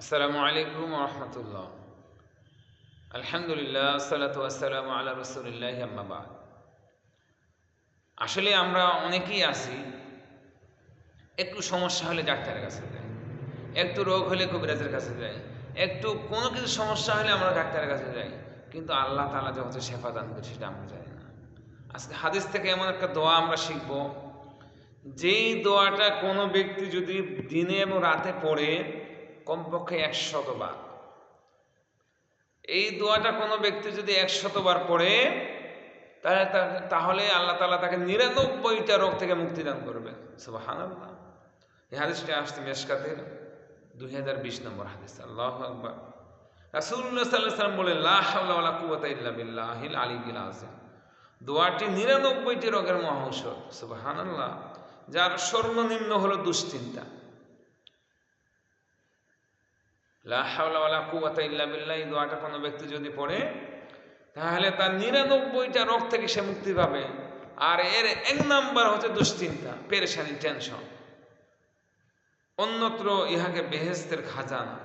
আসসালামু আলাইকুম রহমতুল্লাহ। আলহামদুলিল্লাহ, সালাতু আসসালামু আলা রসুলিল্লাহ আসলে আমরা অনেকেই আছি, একটু সমস্যা হলে ডাক্তারের কাছে যাই, একটু রোগ হলে কবিরাজের কাছে যাই, একটু কোনো কিছু সমস্যা হলে আমরা ডাক্তারের কাছে যাই, কিন্তু আল্লাহ তালা যে হচ্ছে শেফা দান করে সেটা আমরা জানি না। আজকে হাদিস থেকে এমন একটা দোয়া আমরা শিখব, যেই দোয়াটা কোনো ব্যক্তি যদি দিনে এবং রাতে পড়ে কমপক্ষে একশতবার। এই দোয়াটা কোনো ব্যক্তি যদি একশতবার পড়ে, তাহলে তাহলে আল্লাহ তালা তাকে নিরানব্বইটা রোগ থেকে মুক্তি দান করবে সুবাহান আল্লাহ এই হাদিসটা আসছে মেশকাতের দুই হাজার বিশ নম্বর হাদিস। আল্লাহ আকবর। রাসুল্লাহ সাল্লাহ সাল্লাম বলে লাহ্লা কুয়াতা ইল্লা বিল্লাহিল আলী গিল আসেন দোয়াটি নিরানব্বইটি রোগের মহৌষধ সুবাহান আল্লাহ যার সর্বনিম্ন হলো দুশ্চিন্তা। লা হাওলা ওয়ালা কুওয়াতা ইল্লা দোয়াটা কোনো ব্যক্তি যদি পড়ে, তাহলে তার নিরানব্বইটা রোগ থেকে সে মুক্তি পাবে। আর এর এক নাম্বার হচ্ছে দুশ্চিন্তা, পেরেশানি, টেনশন। অন্যত্র ইহাকে বেহেস্তের খাজানা।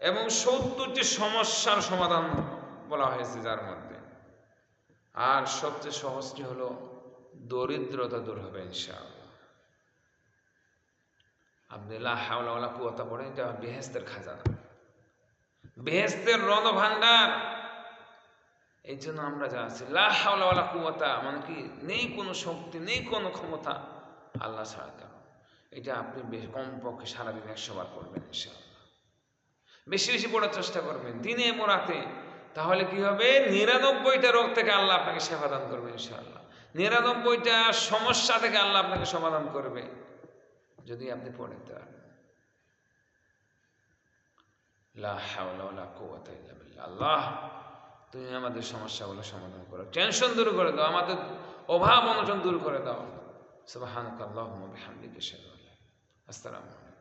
এবং সত্তরটি সমস্যার সমাধান বলা হয়েছে যার মধ্যে। আর সবচেয়ে সহজটি হলো দরিদ্রতা দূর হবে, ইনশাআল্লাহ। আবদুল্লাহ হাওলা কুয়াতা পড়েন, এটা বেহেস্তের খাজানা। বেহেস্তের রণ ভান্ডার এই জন্য আমরা যা আছি লাহাওয়ালা কুয়াতা মানে কি, নেই কোনো শক্তি, নেই কোনো ক্ষমতা আল্লাহ ছাড়া কেন এটা আপনি বেশ কমপক্ষে সারাদিন একশো বার করবেন ইনশাআল্লাহ। বেশি বেশি পড়ার চেষ্টা করবেন, দিনে এবং রাতে। তাহলে কি হবে? নিরানব্বইটা রোগ থেকে আল্লাহ আপনাকে সেবাদান করবে ইনশাআল্লাহ। নিরানব্বইটা সমস্যা থেকে আল্লাহ আপনাকে সমাধান করবে। যদি আপনি পড়েন তাহলে। আল্লাহ, তুমি আমাদের সমস্যাগুলো সমাধান করো। টেনশন দূর করে দাও, আমাদের অভাব অনটন দূর করে দাও। সব বিহামদিকা আসসালামু আল্লা